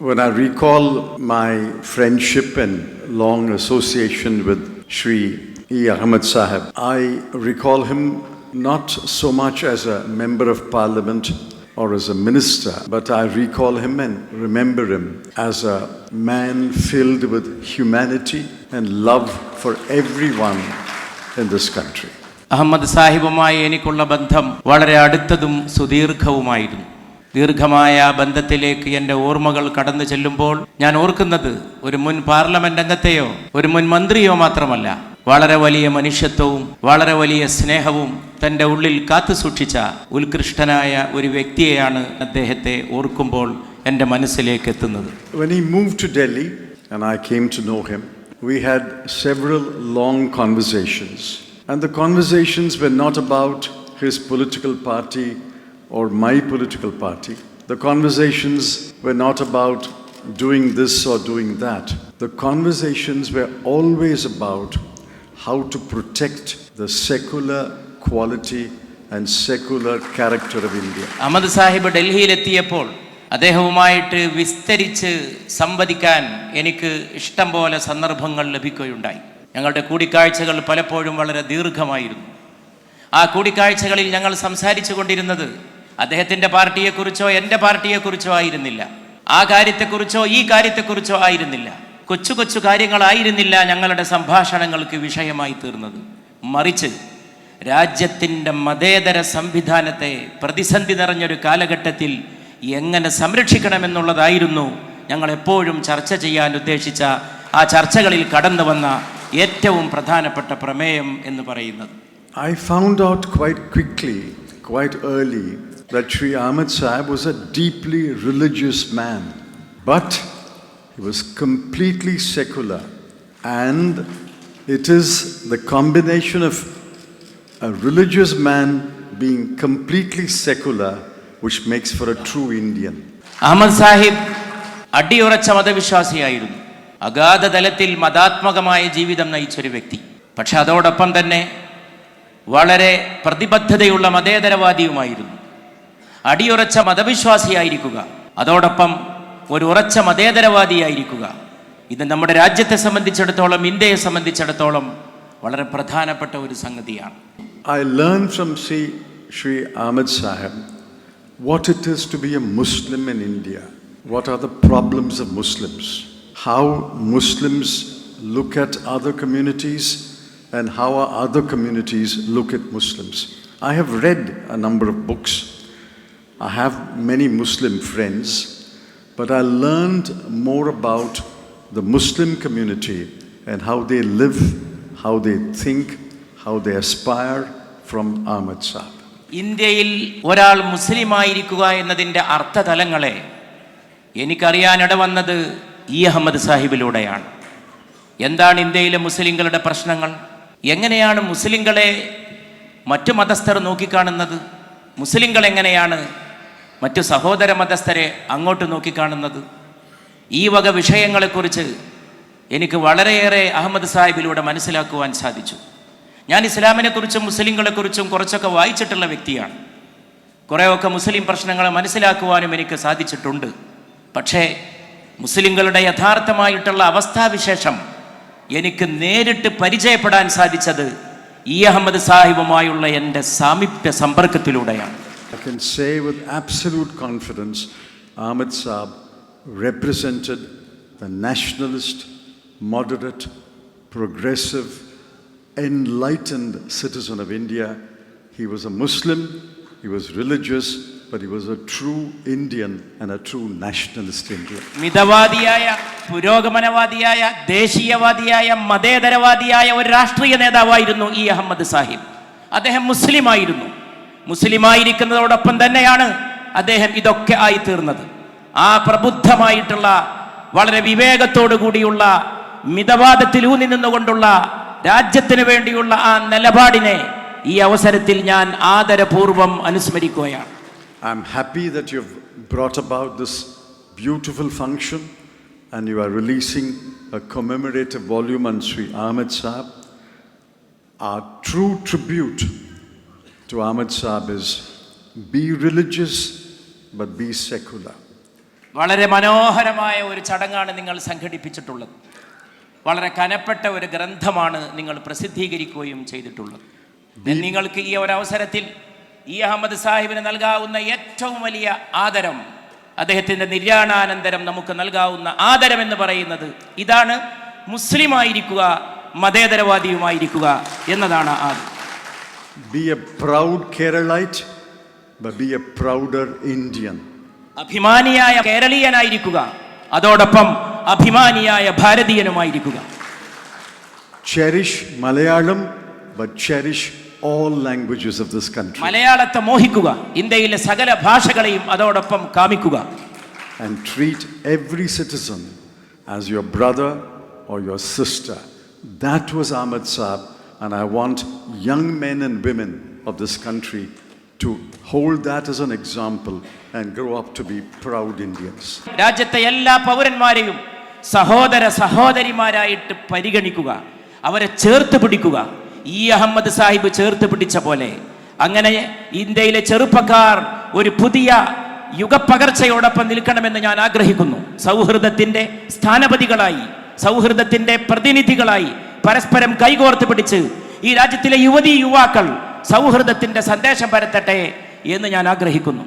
When I recall my friendship and long association with Sri E. Ahmed Sahib, I recall him not so much as a member of parliament or as a minister, but I recall him and remember him as a man filled with humanity and love for everyone in this country. Ahmed സാഹിബുമായി എനിക്കുള്ള ബന്ധം വളരെ അടുത്തതും സുദീർഘവുമായിരുന്നു ദീർഘമായ ബന്ധത്തിലേക്ക് എന്റെ ഓർമ്മകൾ കടന്നു ചെല്ലുമ്പോൾ ഞാൻ ഓർക്കുന്നത് ഒരു മുൻ പാർലമെന്റ് അംഗത്തെയോ ഒരു മുൻ മന്ത്രിയോ മാത്രമല്ല വളരെ വലിയ മനുഷ്യത്വവും വളരെ വലിയ സ്നേഹവും തന്റെ ഉള്ളിൽ കാത്തു സൂക്ഷിച്ച ഉത്കൃഷ്ടനായ ഒരു വ്യക്തിയെയാണ് അദ്ദേഹത്തെ ഓർക്കുമ്പോൾ എന്റെ മനസ്സിലേക്ക് എത്തുന്നത് When he moved to Delhi and I came to know him, we had several long conversations. And the conversations were not about his political party or my political party. The conversations were not about doing this or doing that. The conversations were always about how to protect the secular quality and secular character of India. Ahmed Sahib ഡൽഹിയിലെത്തിയപ്പോൾ അദ്ദേഹവുമായിട്ട് വിസ്തരിച്ച് സംവദിക്കാൻ എനിക്ക് ഇഷ്ടം പോലെ സന്ദർഭങ്ങൾ ലഭിക്കുകയുണ്ടായി ഞങ്ങളുടെ കൂടിക്കാഴ്ചകൾ പലപ്പോഴും വളരെ ദീർഘമായിരുന്നു ആ കൂടിക്കാഴ്ചകളിൽ ഞങ്ങൾ സംസാരിച്ചു കൊണ്ടിരുന്നത് അദ്ദേഹത്തിന്റെ പാർട്ടിയെക്കുറിച്ചോ എന്റെ പാർട്ടിയെക്കുറിച്ചോ ആയിരുന്നില്ല. ആ കാര്യത്തെക്കുറിച്ചോ ഈ കാര്യത്തെക്കുറിച്ചോ ആയിരുന്നില്ല. കൊച്ചു കൊച്ചു കാര്യങ്ങളായിരുന്നില്ല ഞങ്ങളുടെ സംഭാഷണങ്ങൾക്ക് വിഷയമായി തീർന്നത്. മറിച്ച് രാജ്യത്തിന്റെ മതേതര സംവിധാനത്തെ പ്രതിസന്ധി നിറഞ്ഞൊരു കാലഘട്ടത്തിൽ എങ്ങനെ സംരക്ഷിക്കണമെന്നുള്ളതായിരുന്നു ഞങ്ങൾ എപ്പോഴും ചർച്ച ചെയ്യാൻ ഉദ്ദേശിച്ച ആ ചർച്ചകളിൽ കടന്നു വന്ന ഏറ്റവും പ്രധാനപ്പെട്ട പ്രമേയം എന്ന് പറയുന്നത്. I found out quite quickly quite early, that Sri Ahmed Sahib was a deeply religious man. But he was completely secular. And it is the combination of a religious man being completely secular which makes for a true Indian. Ahmed Sahib അടിയുറച്ച മതവിശ്വാസിയായിരുന്നു അഗാധ തലത്തിൽ മതാത്മകമായ ജീവിതം നയിച്ചൊരു വ്യക്തി പക്ഷെ അതോടൊപ്പം തന്നെ വളരെ പ്രതിബദ്ധതയുള്ള മതേതരവാദിയുമായിരുന്നു അടിയുറച്ച മതവിശ്വാസിയായിരിക്കുക അതോടൊപ്പം ഒരു ഉറച്ച മതേതരവാദിയായിരിക്കുക ഇത് നമ്മുടെ രാജ്യത്തെ സംബന്ധിച്ചിടത്തോളം ഇന്ത്യയെ സംബന്ധിച്ചിടത്തോളം വളരെ പ്രധാനപ്പെട്ട ഒരു സംഗതിയാണ് I learned from Sri, Sri Ahmed Sahib what it is to be a Muslim in India. What are the problems of Muslims? How Muslims look at other communities and how our other communities look at Muslims. I have read a number of books. I have many Muslim friends, but I learned more about the Muslim community and how they live, how they think, how they aspire from Ahmad Saab. ഇന്ത്യയിൽ ഒരാൾ മുസ്ലിമായിരിക്കുക എന്നതിന്റെ അർത്ഥതലങ്ങളെ എനിക്കറിയാനിട വന്നത് E Ahmed സാഹിബിലൂടെയാണ്. എന്താണ് ഇന്ത്യയിലെ മുസ്ലിങ്ങളുടെ പ്രശ്നങ്ങൾ? എങ്ങനെയാണ് മുസ്ലിങ്ങളെ മറ്റു മതസ്ഥർ നോക്കിക്കാണുന്നത്? മുസ്ലിങ്ങൾ എങ്ങനെയാണ് മറ്റു സഹോദര മതസ്ഥരെ അങ്ങോട്ട് നോക്കിക്കാണുന്നത്. ഈ വക വിഷയങ്ങളെക്കുറിച്ച് എനിക്ക് വളരെയേറെ അഹമ്മദ് സാഹിബിലൂടെ മനസ്സിലാക്കുവാൻ സാധിച്ചു. ഞാൻ ഇസ്ലാമിനെക്കുറിച്ചും മുസ്ലിങ്ങളെക്കുറിച്ചും കുറച്ചൊക്കെ വായിച്ചിട്ടുള്ള വ്യക്തിയാണ്. കുറേയൊക്കെ മുസ്ലിം പ്രശ്നങ്ങളെ മനസ്സിലാക്കുവാനും എനിക്ക് സാധിച്ചിട്ടുണ്ട്. പക്ഷേ മുസ്ലിങ്ങളുടെ യഥാർത്ഥമായിട്ടുള്ള അവസ്ഥാവിശേഷം എനിക്ക് നേരിട്ട് പരിചയപ്പെടാൻ സാധിച്ചത് ഈ അഹമ്മദ് സാഹിബുമായുള്ള എന്റെ സാമീപ്യ സമ്പർക്കത്തിലൂടെയാണ്. can say with absolute confidence, Ahmed Saab represented the nationalist, moderate, progressive, enlightened citizen of India. He was a Muslim, he was religious, but he was a true Indian and a true nationalist Indian. മിതവാദിയായ പുരോഗമനവാദിയായ ദേശീയവാദിയായ മതേതരവാദിയായ ഒരു രാഷ്ട്രീയ നേതാവായിരുന്നു E Ahmed Sahib അദ്ദേഹം മുസ്ലിമായിരുന്നു മുസ്ലിമായിരിക്കുന്നതോടൊപ്പം തന്നെയാണ് അദ്ദേഹം ഇതൊക്കെ ആയി തീർന്നത് ആ പ്രബുദ്ധമായിട്ടുള്ള വളരെ വിവേകത്തോടു കൂടിയുള്ള മിതവാദത്തിലൂന്നി നിന്നുകൊണ്ടുള്ള രാജ്യത്തിന് വേണ്ടിയുള്ള ആ നിലപാടിനെ ഈ അവസരത്തിൽ ഞാൻ ആദരപൂർവം അനുസ്മരിക്കുകയാണ്. I'm happy that you've brought about this beautiful function and you are releasing a commemorative volume and Shri Ahmed Saab a true tribute to Ahmed Saab is be religious but be secular. വളരെ മനോഹരമായ ഒരു ചടങ്ങാണ് നിങ്ങൾ സംഘടിപ്പിച്ചിട്ടുള്ളത്. വളരെ കനപ്പെട്ട ഒരു ഗ്രന്ഥമാണ് നിങ്ങൾ പ്രസിദ്ധീകരിക്കുകയും ചെയ്തിട്ടുള്ളത്. നിങ്ങൾക്ക് ഈ ഒരു അവസരത്തിൽ ഈ അഹമ്മദ് സാഹിബിന് നൽകാവുന്ന ഏറ്റവും വലിയ ആദരം അദ്ദേഹത്തിന്റെ നിര്യാണാനന്തരം നമുക്ക് നൽകാവുന്ന ആദരം എന്ന് പറയുന്നത് ഇതാണ്. മുസ്ലിമായിരിക്കുക മതേതരവാദിയുമായിരിക്കുക എന്നതാണ് ആദ്യം Be a proud Keralite, but be a prouder Indian. അഭിമാനിയായ കേരളീയനായിരിക്കുക അതോടൊപ്പം അഭിമാനിയായ ഭാരതീയനുമായിരിക്കുക Cherish Malayalam, but cherish all languages of this country. മലയാളത്തെ മോഹിക്കുക ഇന്ത്യയിലെ സകല ഭാഷകളെയും അതോടൊപ്പം കാമിക്കുക and treat every citizen as your brother or your sister. That was Ahmad Saab, and I want young men and women of this country to hold that as an example and grow up to be proud Indians. രാജ്യത്തെ എല്ലാ പൗരന്മാരെയും സഹോദര സഹോദരിമാരായിട്ട് പരിഗണിക്കുക അവരെ ചേർത്ത് പിടിക്കുക ഈ അഹമ്മദ് സാഹിബ് ചേർത്ത് പിടിച്ച പോലെ അങ്ങനെ ഇന്ത്യയിലെ ചെറുപ്പക്കാർ ഒരു പുതിയ യുഗപ്പകർച്ചയോടൊപ്പം നിൽക്കണമെന്ന് ഞാൻ ആഗ്രഹിക്കുന്നു സൗഹൃദത്തിന്റെ സ്ഥാനപതികളായി സൗഹൃദത്തിന്റെ പ്രതിനിധികളായി പരസ്പരം കൈകോർത്ത് പിടിച്ച് ഈ രാജ്യത്തിലെ യുവതി യുവാക്കൾ സൗഹൃദത്തിന്റെ സന്ദേശം പരത്തട്ടെ എന്ന് ഞാൻ ആഗ്രഹിക്കുന്നു.